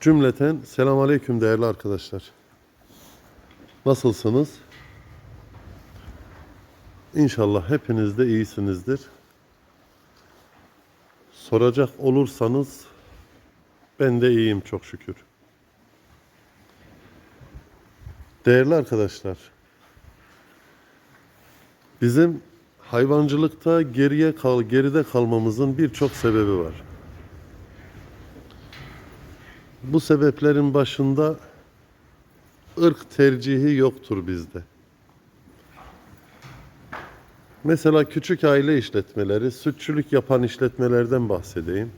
Cümleten selam aleyküm değerli arkadaşlar. Nasılsınız? İnşallah hepiniz de iyisinizdir. Soracak olursanız ben de iyiyim çok şükür. Değerli arkadaşlar, bizim hayvancılıkta geriye kal geride kalmamızın birçok sebebi var. Bu sebeplerin başında ırk tercihi yoktur bizde. Mesela küçük aile işletmeleri, sütçülük yapan işletmelerden bahsedeyim.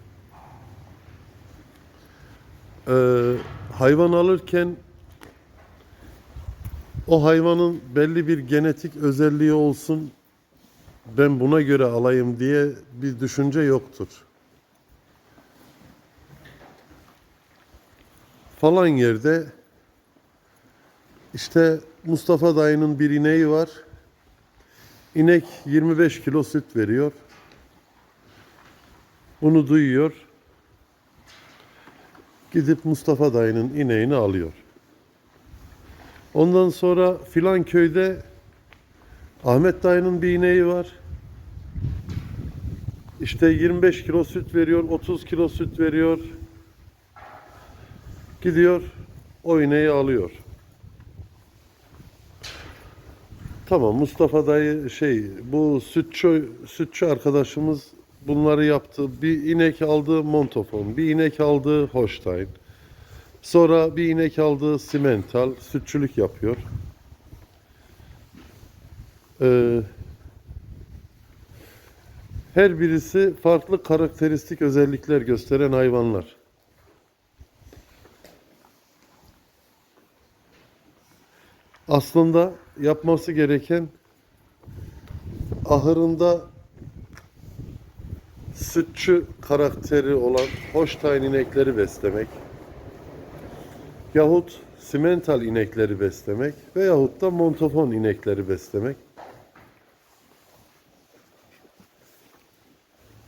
Ee, hayvan alırken o hayvanın belli bir genetik özelliği olsun, ben buna göre alayım diye bir düşünce yoktur. Falan yerde işte Mustafa dayının bir ineği var. İnek 25 kilo süt veriyor. Bunu duyuyor. Gidip Mustafa dayının ineğini alıyor. Ondan sonra filan köyde Ahmet dayının bir ineği var. İşte 25 kilo süt veriyor, 30 kilo süt veriyor. Gidiyor o ineği alıyor. Tamam Mustafa dayı şey bu sütçü sütçü arkadaşımız bunları yaptı. Bir inek aldı Montofon, bir inek aldı Holstein. Sonra bir inek aldı Simental, sütçülük yapıyor. Ee, her birisi farklı karakteristik özellikler gösteren hayvanlar. Aslında yapması gereken ahırında sütçü karakteri olan Holstein inekleri beslemek yahut simental inekleri beslemek veyahut da montofon inekleri beslemek.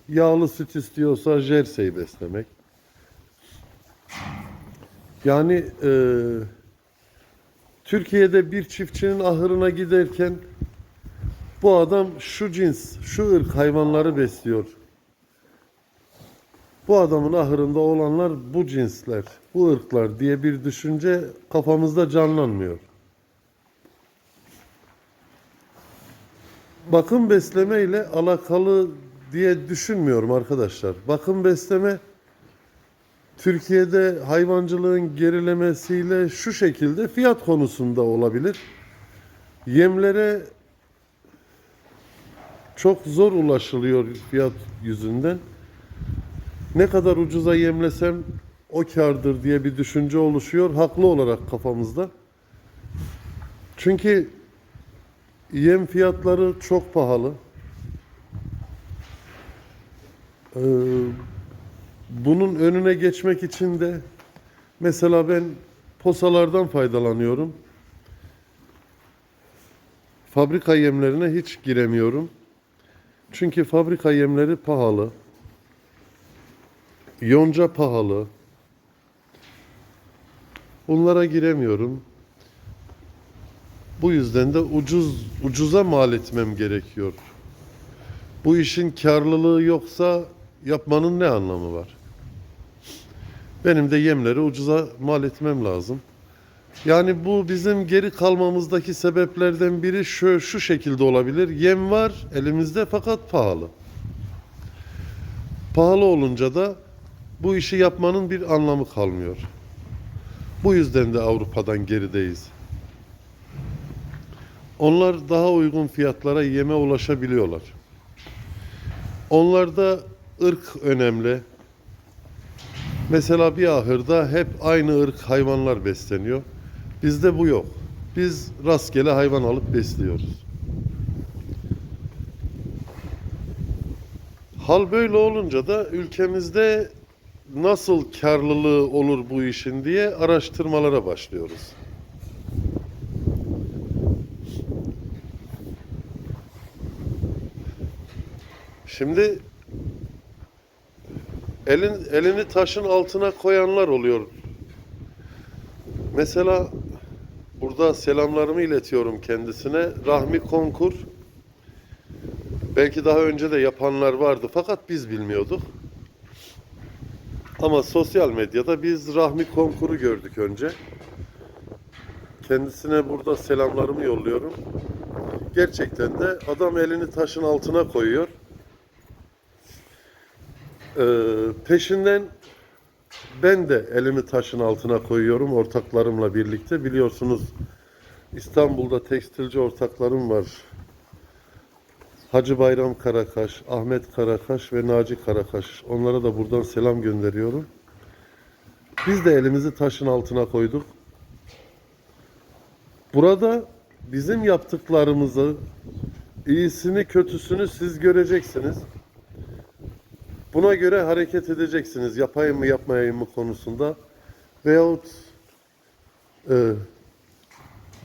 Yağlı süt istiyorsa jersey beslemek. Yani eee Türkiye'de bir çiftçinin ahırına giderken bu adam şu cins, şu ırk hayvanları besliyor. Bu adamın ahırında olanlar bu cinsler, bu ırklar diye bir düşünce kafamızda canlanmıyor. Bakım besleme ile alakalı diye düşünmüyorum arkadaşlar. Bakım besleme Türkiye'de hayvancılığın gerilemesiyle şu şekilde fiyat konusunda olabilir. Yemlere çok zor ulaşılıyor fiyat yüzünden. Ne kadar ucuza yemlesem o kardır diye bir düşünce oluşuyor haklı olarak kafamızda. Çünkü yem fiyatları çok pahalı. Ee, bunun önüne geçmek için de mesela ben posalardan faydalanıyorum. Fabrika yemlerine hiç giremiyorum. Çünkü fabrika yemleri pahalı. Yonca pahalı. Bunlara giremiyorum. Bu yüzden de ucuz ucuza mal etmem gerekiyor. Bu işin karlılığı yoksa yapmanın ne anlamı var? Benim de yemleri ucuza mal etmem lazım. Yani bu bizim geri kalmamızdaki sebeplerden biri şu, şu şekilde olabilir. Yem var elimizde fakat pahalı. Pahalı olunca da bu işi yapmanın bir anlamı kalmıyor. Bu yüzden de Avrupa'dan gerideyiz. Onlar daha uygun fiyatlara yeme ulaşabiliyorlar. Onlarda ırk önemli. Mesela bir ahırda hep aynı ırk hayvanlar besleniyor. Bizde bu yok. Biz rastgele hayvan alıp besliyoruz. Hal böyle olunca da ülkemizde nasıl karlılığı olur bu işin diye araştırmalara başlıyoruz. Şimdi elin elini taşın altına koyanlar oluyor Mesela burada selamlarımı iletiyorum kendisine. Rahmi Konkur. Belki daha önce de yapanlar vardı fakat biz bilmiyorduk. Ama sosyal medyada biz Rahmi Konkur'u gördük önce. Kendisine burada selamlarımı yolluyorum. Gerçekten de adam elini taşın altına koyuyor. Ee, peşinden ben de elimi taşın altına koyuyorum ortaklarımla birlikte. Biliyorsunuz İstanbul'da tekstilci ortaklarım var. Hacı Bayram Karakaş, Ahmet Karakaş ve Naci Karakaş. Onlara da buradan selam gönderiyorum. Biz de elimizi taşın altına koyduk. Burada bizim yaptıklarımızı, iyisini kötüsünü siz göreceksiniz. Buna göre hareket edeceksiniz. Yapayım mı yapmayayım mı konusunda. Veyahut e,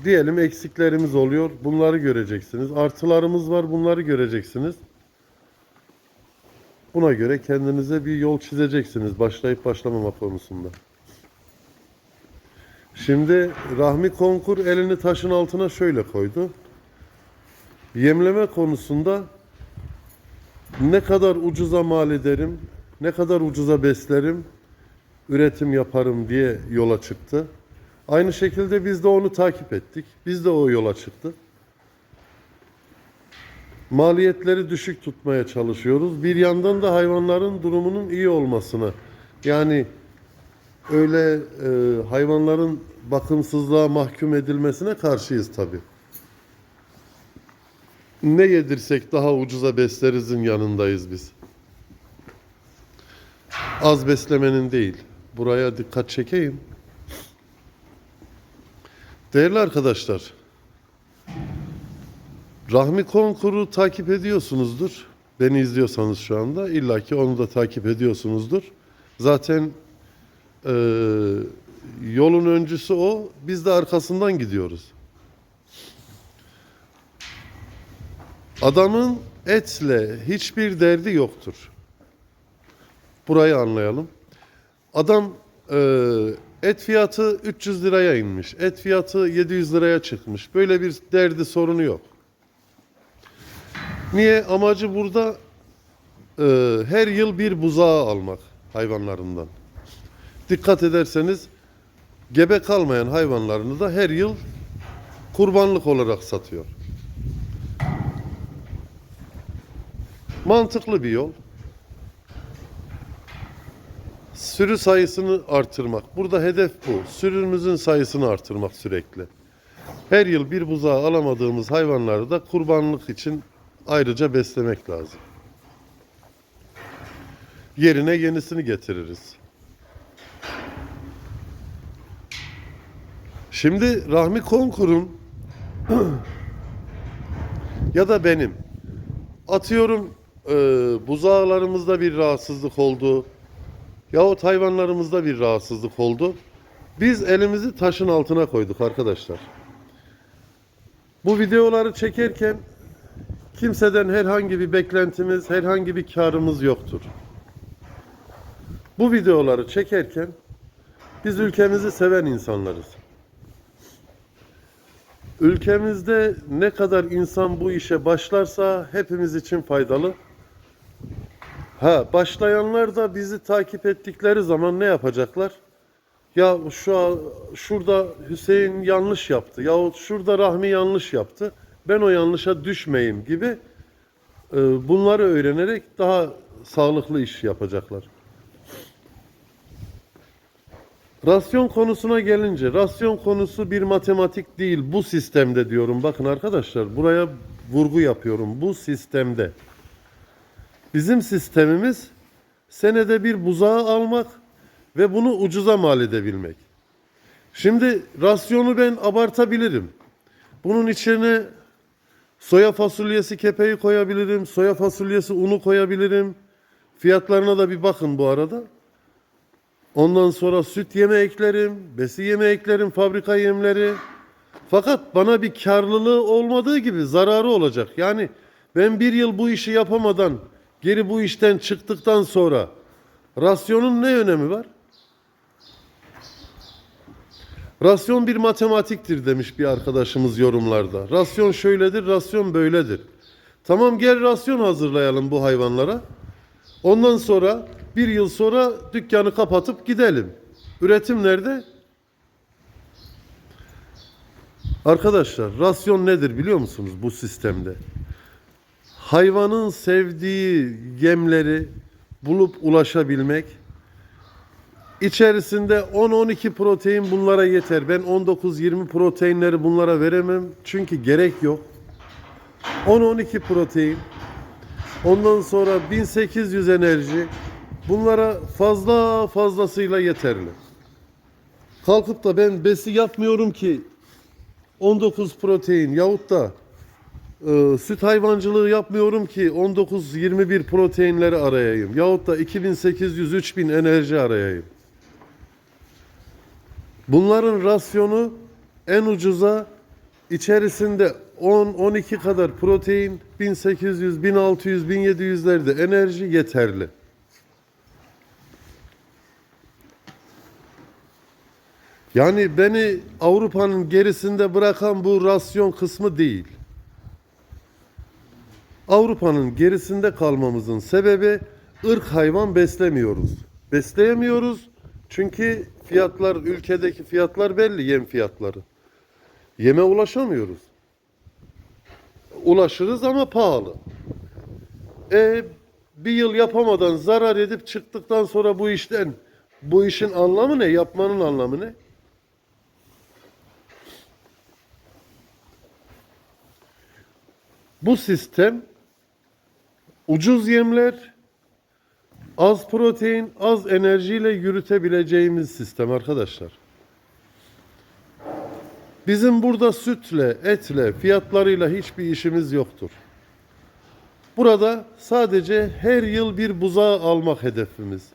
diyelim eksiklerimiz oluyor. Bunları göreceksiniz. Artılarımız var. Bunları göreceksiniz. Buna göre kendinize bir yol çizeceksiniz. Başlayıp başlamama konusunda. Şimdi Rahmi Konkur elini taşın altına şöyle koydu. Yemleme konusunda ne kadar ucuza mal ederim, ne kadar ucuza beslerim, üretim yaparım diye yola çıktı. Aynı şekilde biz de onu takip ettik. Biz de o yola çıktık. Maliyetleri düşük tutmaya çalışıyoruz. Bir yandan da hayvanların durumunun iyi olmasını. Yani öyle e, hayvanların bakımsızlığa mahkum edilmesine karşıyız tabii. Ne yedirsek daha ucuza beslerizin yanındayız biz. Az beslemenin değil. Buraya dikkat çekeyim. Değerli arkadaşlar, Rahmi Konkur'u takip ediyorsunuzdur. Beni izliyorsanız şu anda illaki onu da takip ediyorsunuzdur. Zaten eee, yolun öncüsü o, biz de arkasından gidiyoruz. Adamın etle hiçbir derdi yoktur. Burayı anlayalım. Adam eee, et fiyatı 300 liraya inmiş. Et fiyatı 700 liraya çıkmış. Böyle bir derdi sorunu yok. Niye? Amacı burada eee, her yıl bir buzağı almak hayvanlarından. Dikkat ederseniz gebe kalmayan hayvanlarını da her yıl kurbanlık olarak satıyor. Mantıklı bir yol. Sürü sayısını artırmak. Burada hedef bu. Sürümüzün sayısını artırmak sürekli. Her yıl bir buzağı alamadığımız hayvanları da kurbanlık için ayrıca beslemek lazım. Yerine yenisini getiririz. Şimdi Rahmi Konkur'un ya da benim atıyorum e, buzağlarımızda bir rahatsızlık oldu yahut hayvanlarımızda bir rahatsızlık oldu. Biz elimizi taşın altına koyduk arkadaşlar. Bu videoları çekerken kimseden herhangi bir beklentimiz, herhangi bir karımız yoktur. Bu videoları çekerken biz ülkemizi seven insanlarız. Ülkemizde ne kadar insan bu işe başlarsa hepimiz için faydalı. Ha başlayanlar da bizi takip ettikleri zaman ne yapacaklar? Ya şu an- şurada Hüseyin yanlış yaptı yahut şurada Rahmi yanlış yaptı. Ben o yanlışa düşmeyeyim gibi e, bunları öğrenerek daha sağlıklı iş yapacaklar. Rasyon konusuna gelince, rasyon konusu bir matematik değil, bu sistemde diyorum. Bakın arkadaşlar, buraya vurgu yapıyorum. Bu sistemde. Bizim sistemimiz senede bir buzağı almak ve bunu ucuza mal edebilmek. Şimdi rasyonu ben abartabilirim. Bunun içine soya fasulyesi kepeği koyabilirim, soya fasulyesi unu koyabilirim. Fiyatlarına da bir bakın bu arada. Ondan sonra süt yeme eklerim, besi yeme eklerim, fabrika yemleri. Fakat bana bir karlılığı olmadığı gibi zararı olacak. Yani ben bir yıl bu işi yapamadan geri bu işten çıktıktan sonra rasyonun ne önemi var? Rasyon bir matematiktir demiş bir arkadaşımız yorumlarda. Rasyon şöyledir, rasyon böyledir. Tamam gel rasyon hazırlayalım bu hayvanlara. Ondan sonra bir yıl sonra dükkanı kapatıp gidelim. Üretim nerede? Arkadaşlar rasyon nedir biliyor musunuz bu sistemde? Hayvanın sevdiği yemleri bulup ulaşabilmek. İçerisinde 10-12 protein bunlara yeter. Ben 19-20 proteinleri bunlara veremem. Çünkü gerek yok. 10-12 protein. Ondan sonra 1800 enerji. Bunlara fazla fazlasıyla yeterli. Kalkıp da ben besi yapmıyorum ki 19 protein yahut da e, süt hayvancılığı yapmıyorum ki 19-21 proteinleri arayayım. Yahut da 2800-3000 enerji arayayım. Bunların rasyonu en ucuza içerisinde 10-12 kadar protein, 1800, 1600, 1700'lerde enerji yeterli. Yani beni Avrupa'nın gerisinde bırakan bu rasyon kısmı değil. Avrupa'nın gerisinde kalmamızın sebebi ırk hayvan beslemiyoruz. Besleyemiyoruz çünkü fiyatlar ülkedeki fiyatlar belli yem fiyatları. Yeme ulaşamıyoruz. Ulaşırız ama pahalı. E bir yıl yapamadan zarar edip çıktıktan sonra bu işten bu işin anlamı ne? Yapmanın anlamı ne? Bu sistem ucuz yemler, az protein, az enerjiyle yürütebileceğimiz sistem arkadaşlar. Bizim burada sütle, etle, fiyatlarıyla hiçbir işimiz yoktur. Burada sadece her yıl bir buzağı almak hedefimiz.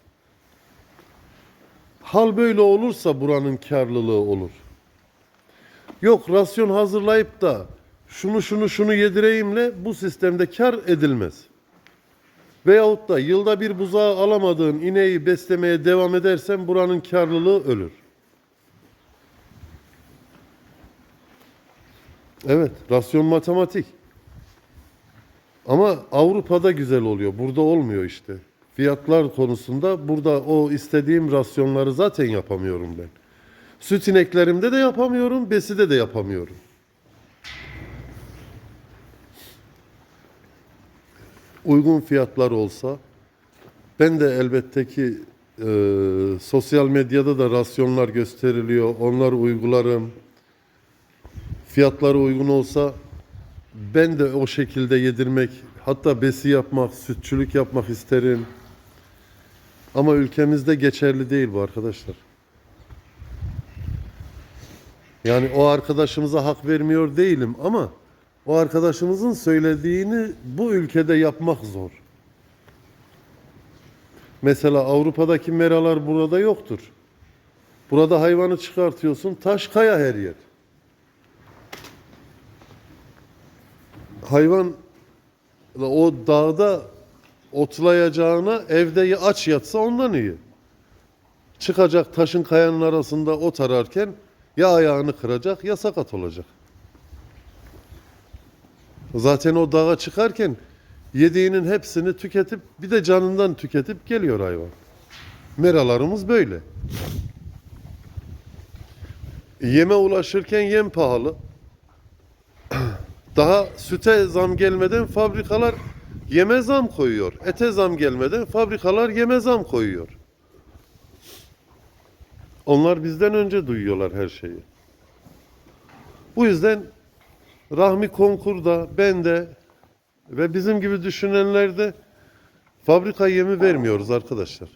Hal böyle olursa buranın karlılığı olur. Yok rasyon hazırlayıp da şunu şunu şunu yedireyimle bu sistemde kar edilmez. Veyahut da yılda bir buzağı alamadığın ineği beslemeye devam edersen buranın karlılığı ölür. Evet, rasyon matematik. Ama Avrupa'da güzel oluyor. Burada olmuyor işte. Fiyatlar konusunda burada o istediğim rasyonları zaten yapamıyorum ben. Süt ineklerimde de yapamıyorum, beside de yapamıyorum. Uygun fiyatlar olsa ben de elbette ki e, sosyal medyada da rasyonlar gösteriliyor. Onları uygularım. Fiyatları uygun olsa ben de o şekilde yedirmek, hatta besi yapmak, sütçülük yapmak isterim. Ama ülkemizde geçerli değil bu arkadaşlar. Yani o arkadaşımıza hak vermiyor değilim ama o arkadaşımızın söylediğini bu ülkede yapmak zor. Mesela Avrupa'daki meralar burada yoktur. Burada hayvanı çıkartıyorsun, taş kaya her yer. Hayvan o dağda otlayacağına evde aç yatsa ondan iyi. Çıkacak taşın kayanın arasında ot ararken ya ayağını kıracak ya sakat olacak. Zaten o dağa çıkarken yediğinin hepsini tüketip bir de canından tüketip geliyor hayvan. Meralarımız böyle. Yeme ulaşırken yem pahalı. Daha süte zam gelmeden fabrikalar yeme zam koyuyor. Ete zam gelmeden fabrikalar yeme zam koyuyor. Onlar bizden önce duyuyorlar her şeyi. Bu yüzden Rahmi Konkur'da, ben de ve bizim gibi düşünenler de fabrika yemi vermiyoruz arkadaşlar.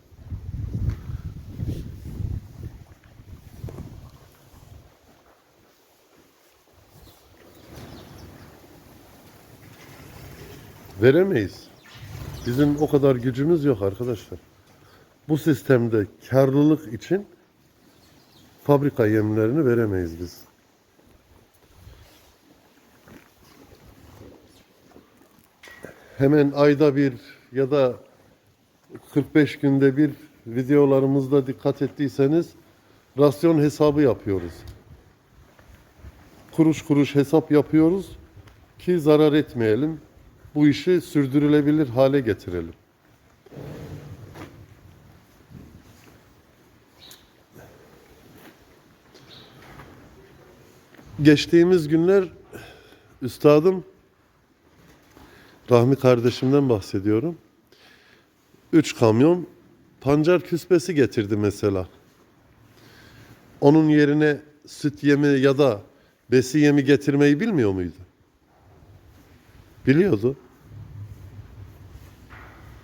Veremeyiz. Bizim o kadar gücümüz yok arkadaşlar. Bu sistemde karlılık için fabrika yemlerini veremeyiz biz. Hemen ayda bir ya da 45 günde bir videolarımızda dikkat ettiyseniz rasyon hesabı yapıyoruz. kuruş kuruş hesap yapıyoruz ki zarar etmeyelim. Bu işi sürdürülebilir hale getirelim. Geçtiğimiz günler üstadım Rahmi kardeşimden bahsediyorum. Üç kamyon pancar küspesi getirdi mesela. Onun yerine süt yemi ya da besi yemi getirmeyi bilmiyor muydu? Biliyordu.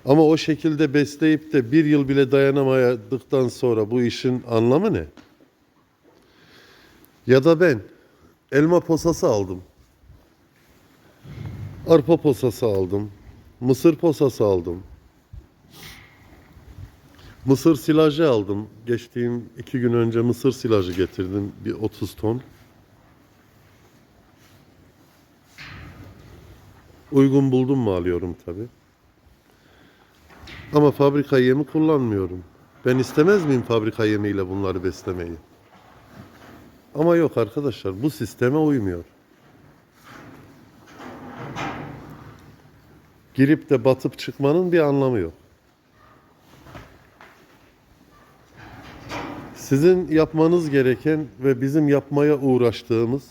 Ama o şekilde besleyip de bir yıl bile dayanamadıktan sonra bu işin anlamı ne? Ya da ben elma posası aldım. Arpa posası aldım. Mısır posası aldım. Mısır silajı aldım. Geçtiğim iki gün önce mısır silajı getirdim. Bir 30 ton. Uygun buldum mu alıyorum tabi. Ama fabrika yemi kullanmıyorum. Ben istemez miyim fabrika yemiyle bunları beslemeyi? Ama yok arkadaşlar bu sisteme uymuyor. Girip de batıp çıkmanın bir anlamı yok. Sizin yapmanız gereken ve bizim yapmaya uğraştığımız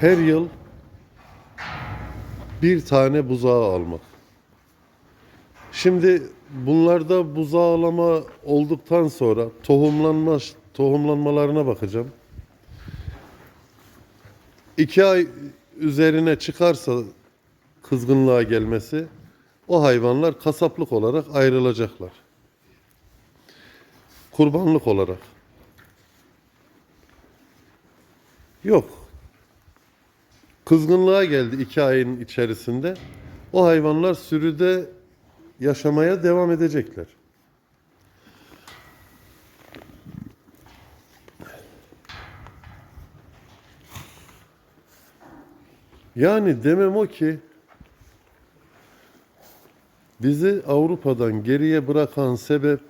her yıl bir tane buzağı almak. Şimdi bunlarda buzağlama olduktan sonra tohumlanma tohumlanmalarına bakacağım. İki ay üzerine çıkarsa kızgınlığa gelmesi o hayvanlar kasaplık olarak ayrılacaklar. Kurbanlık olarak. Yok. Kızgınlığa geldi iki ayın içerisinde. O hayvanlar sürüde yaşamaya devam edecekler. Yani demem o ki bizi Avrupa'dan geriye bırakan sebep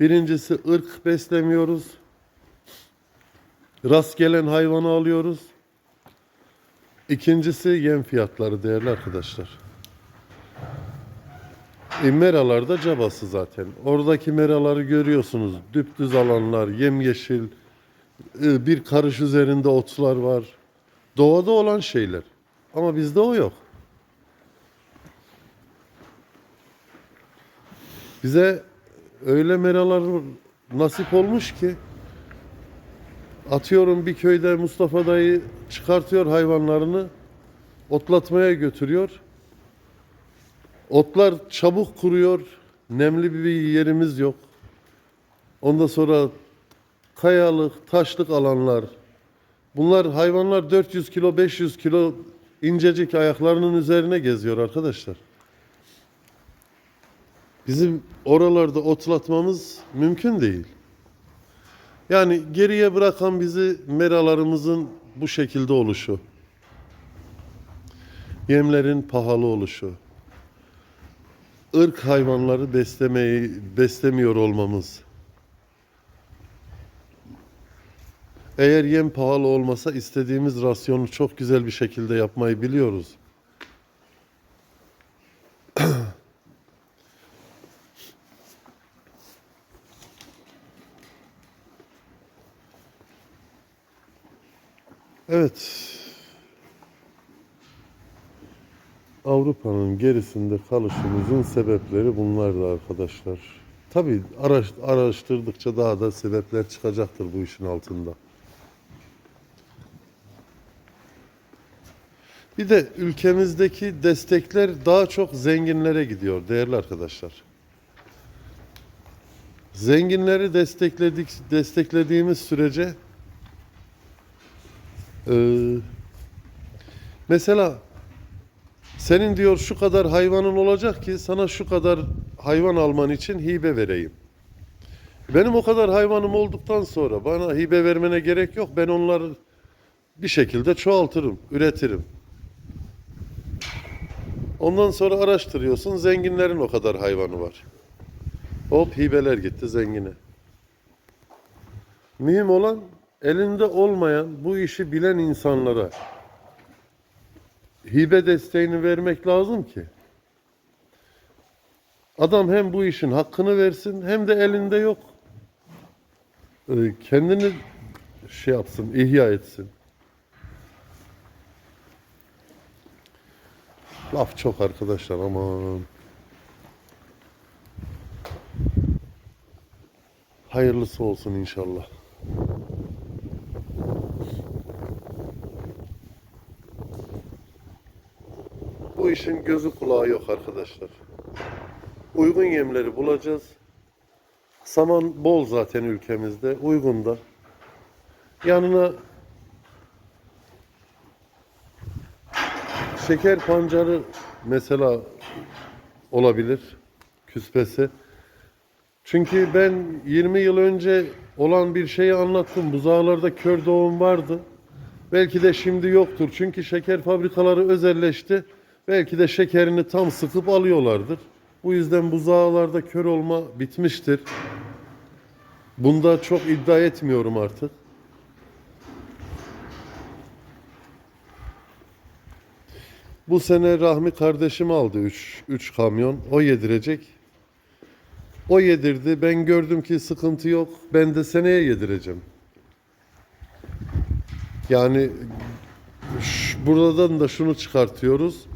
birincisi ırk beslemiyoruz. Rast gelen hayvanı alıyoruz. İkincisi yem fiyatları değerli arkadaşlar. E, meralarda cabası zaten. Oradaki meraları görüyorsunuz. Düpdüz alanlar, yemyeşil, e, bir karış üzerinde otlar var. Doğada olan şeyler. Ama bizde o yok. Bize öyle meralar nasip olmuş ki atıyorum bir köyde Mustafa dayı çıkartıyor hayvanlarını otlatmaya götürüyor. Otlar çabuk kuruyor. Nemli bir yerimiz yok. Ondan sonra kayalık, taşlık alanlar. Bunlar hayvanlar 400 kilo, 500 kilo incecik ayaklarının üzerine geziyor arkadaşlar. Bizim oralarda otlatmamız mümkün değil. Yani geriye bırakan bizi meralarımızın bu şekilde oluşu. Yemlerin pahalı oluşu. ırk hayvanları beslemeyi beslemiyor olmamız. Eğer yem pahalı olmasa istediğimiz rasyonu çok güzel bir şekilde yapmayı biliyoruz. Evet. Avrupa'nın gerisinde kalışımızın sebepleri bunlardı arkadaşlar. Tabii araş, araştırdıkça daha da sebepler çıkacaktır bu işin altında. Bir de ülkemizdeki destekler daha çok zenginlere gidiyor değerli arkadaşlar. Zenginleri destekledik, desteklediğimiz sürece ee, mesela senin diyor şu kadar hayvanın olacak ki sana şu kadar hayvan alman için hibe vereyim. Benim o kadar hayvanım olduktan sonra bana hibe vermene gerek yok. Ben onları bir şekilde çoğaltırım, üretirim. Ondan sonra araştırıyorsun zenginlerin o kadar hayvanı var. Hop hibeler gitti zengine. Mühim olan elinde olmayan bu işi bilen insanlara hibe desteğini vermek lazım ki adam hem bu işin hakkını versin hem de elinde yok. Ee, kendini şey yapsın, ihya etsin. Laf çok arkadaşlar aman. Hayırlısı olsun inşallah. Bu işin gözü kulağı yok arkadaşlar. Uygun yemleri bulacağız. Saman bol zaten ülkemizde. Uygun da. Yanına şeker pancarı mesela olabilir. Küspesi. Çünkü ben 20 yıl önce olan bir şeyi anlattım. Buzağlarda kör doğum vardı. Belki de şimdi yoktur. Çünkü şeker fabrikaları özelleşti. Belki de şekerini tam sıkıp alıyorlardır. Bu yüzden buzağlarda kör olma bitmiştir. Bunda çok iddia etmiyorum artık. Bu sene Rahmi kardeşim aldı 3 3 kamyon. O yedirecek. O yedirdi. Ben gördüm ki sıkıntı yok. Ben de seneye yedireceğim. Yani buradan da şunu çıkartıyoruz.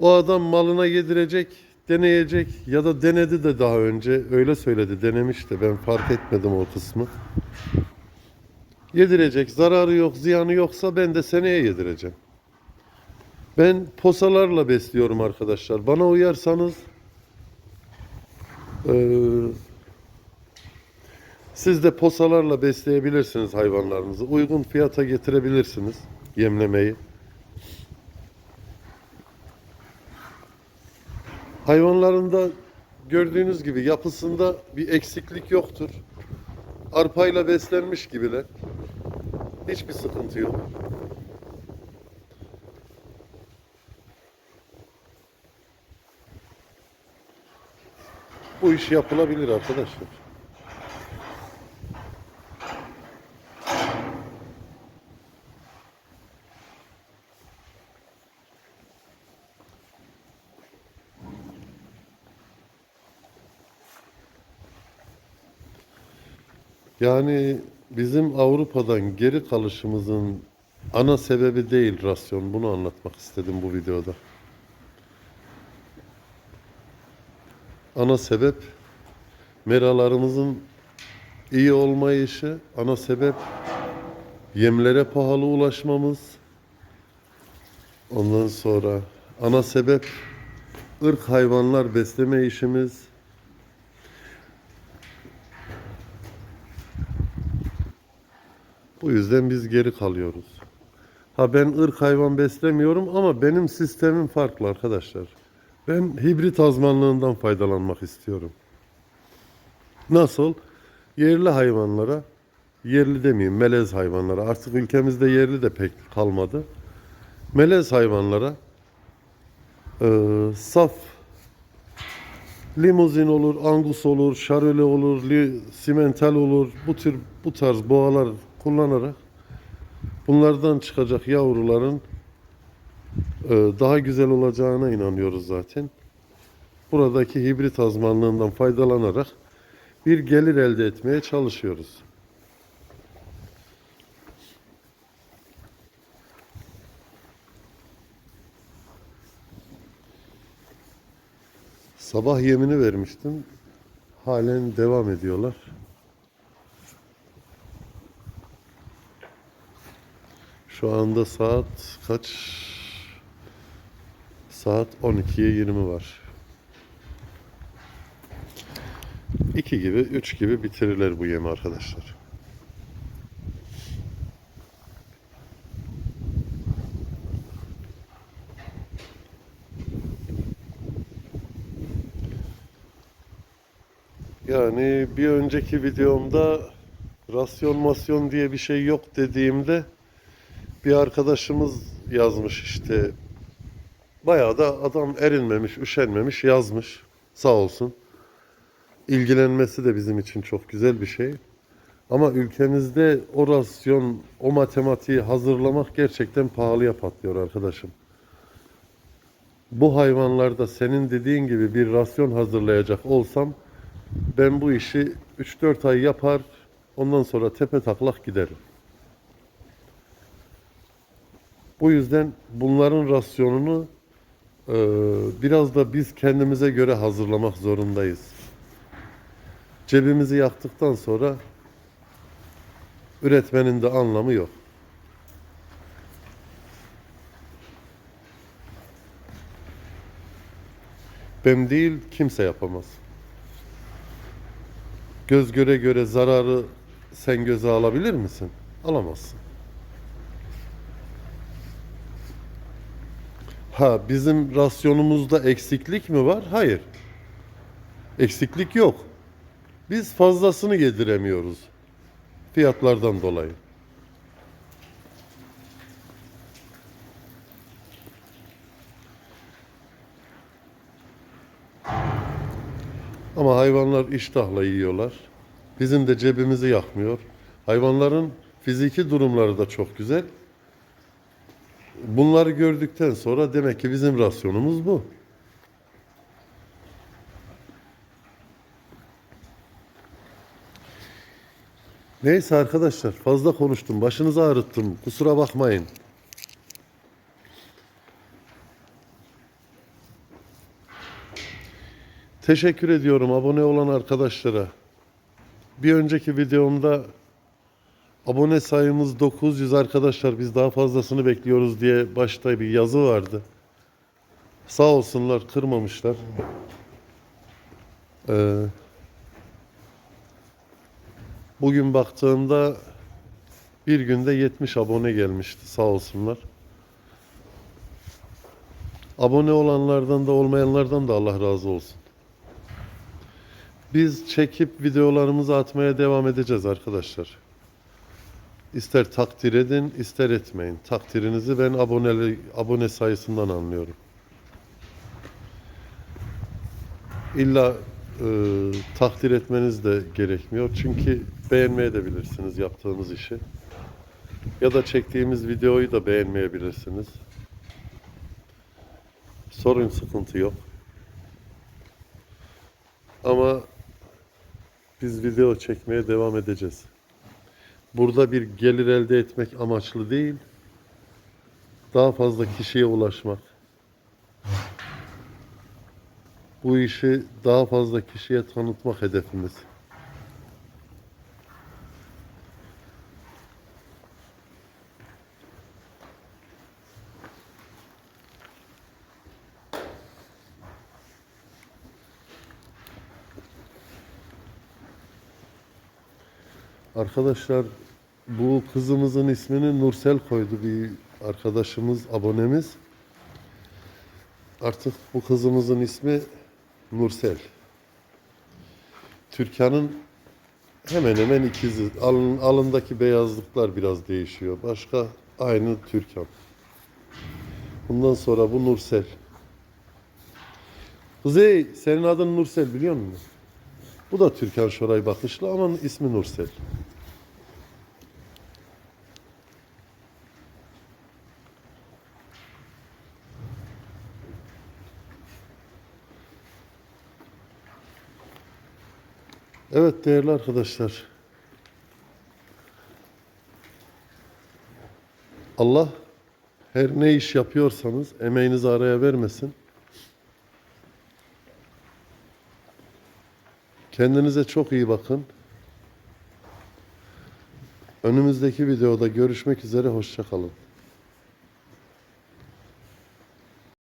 O adam malına yedirecek, deneyecek ya da denedi de daha önce öyle söyledi. Denemiş de ben fark etmedim o kısmı. Yedirecek, zararı yok, ziyanı yoksa ben de seneye yedireceğim. Ben posalarla besliyorum arkadaşlar. Bana uyarsanız eee, siz de posalarla besleyebilirsiniz hayvanlarınızı. Uygun fiyata getirebilirsiniz yemlemeyi. Hayvanlarında gördüğünüz gibi yapısında bir eksiklik yoktur. Arpayla beslenmiş gibiler. Hiçbir sıkıntı yok. Bu iş yapılabilir arkadaşlar. Yani bizim Avrupa'dan geri kalışımızın ana sebebi değil rasyon. Bunu anlatmak istedim bu videoda. Ana sebep meralarımızın iyi olmayışı, ana sebep yemlere pahalı ulaşmamız. Ondan sonra ana sebep ırk hayvanlar besleme işimiz. Bu yüzden biz geri kalıyoruz. Ha ben ırk hayvan beslemiyorum ama benim sistemim farklı arkadaşlar. Ben hibrit azmanlığından faydalanmak istiyorum. Nasıl? Yerli hayvanlara, yerli demeyeyim melez hayvanlara, artık ülkemizde yerli de pek kalmadı. Melez hayvanlara eee, saf limuzin olur, angus olur, şaröle olur, li, simental olur. Bu tür bu tarz boğalar kullanarak bunlardan çıkacak yavruların e, daha güzel olacağına inanıyoruz zaten. Buradaki hibrit azmanlığından faydalanarak bir gelir elde etmeye çalışıyoruz. Sabah yemini vermiştim. Halen devam ediyorlar. Şu anda saat kaç? Saat 12'ye 20 var. 2 gibi, 3 gibi bitirirler bu yemi arkadaşlar. Yani bir önceki videomda rasyon masyon diye bir şey yok dediğimde bir arkadaşımız yazmış işte bayağı da adam erinmemiş, üşenmemiş yazmış. Sağ olsun. İlgilenmesi de bizim için çok güzel bir şey. Ama ülkemizde o rasyon, o matematiği hazırlamak gerçekten pahalıya patlıyor arkadaşım. Bu hayvanlarda senin dediğin gibi bir rasyon hazırlayacak olsam ben bu işi 3-4 ay yapar ondan sonra tepe taklak giderim. Bu yüzden bunların rasyonunu biraz da biz kendimize göre hazırlamak zorundayız. Cebimizi yaktıktan sonra üretmenin de anlamı yok. Ben değil kimse yapamaz. Göz göre göre zararı sen göze alabilir misin? Alamazsın. Ha bizim rasyonumuzda eksiklik mi var? Hayır. Eksiklik yok. Biz fazlasını yediremiyoruz. Fiyatlardan dolayı. Ama hayvanlar iştahla yiyorlar. Bizim de cebimizi yakmıyor. Hayvanların fiziki durumları da çok güzel. Bunları gördükten sonra demek ki bizim rasyonumuz bu. Neyse arkadaşlar fazla konuştum. Başınızı ağrıttım. Kusura bakmayın. Teşekkür ediyorum abone olan arkadaşlara. Bir önceki videomda abone sayımız 900 arkadaşlar biz daha fazlasını bekliyoruz diye başta bir yazı vardı. Sağ olsunlar kırmamışlar. Ee, bugün baktığımda bir günde 70 abone gelmişti sağ olsunlar. Abone olanlardan da olmayanlardan da Allah razı olsun. Biz çekip videolarımızı atmaya devam edeceğiz arkadaşlar. İster takdir edin, ister etmeyin. Takdirinizi ben aboneli, abone sayısından anlıyorum. İlla e, takdir etmeniz de gerekmiyor. Çünkü beğenmeye de bilirsiniz yaptığımız işi. Ya da çektiğimiz videoyu da beğenmeyebilirsiniz. Sorun sıkıntı yok. Ama biz video çekmeye devam edeceğiz. Burada bir gelir elde etmek amaçlı değil, daha fazla kişiye ulaşmak. Bu işi daha fazla kişiye tanıtmak hedefimiz. Arkadaşlar bu kızımızın ismini Nursel koydu bir arkadaşımız, abonemiz. Artık bu kızımızın ismi Nursel. Türkan'ın hemen hemen ikizi. Alın, alındaki beyazlıklar biraz değişiyor. Başka aynı Türkan. Bundan sonra bu Nursel. Kuzey, senin adın Nursel biliyor musun? Bu da Türkan Şoray bakışlı ama ismi Nursel. Evet değerli arkadaşlar. Allah her ne iş yapıyorsanız emeğinizi araya vermesin. Kendinize çok iyi bakın. Önümüzdeki videoda görüşmek üzere hoşça kalın.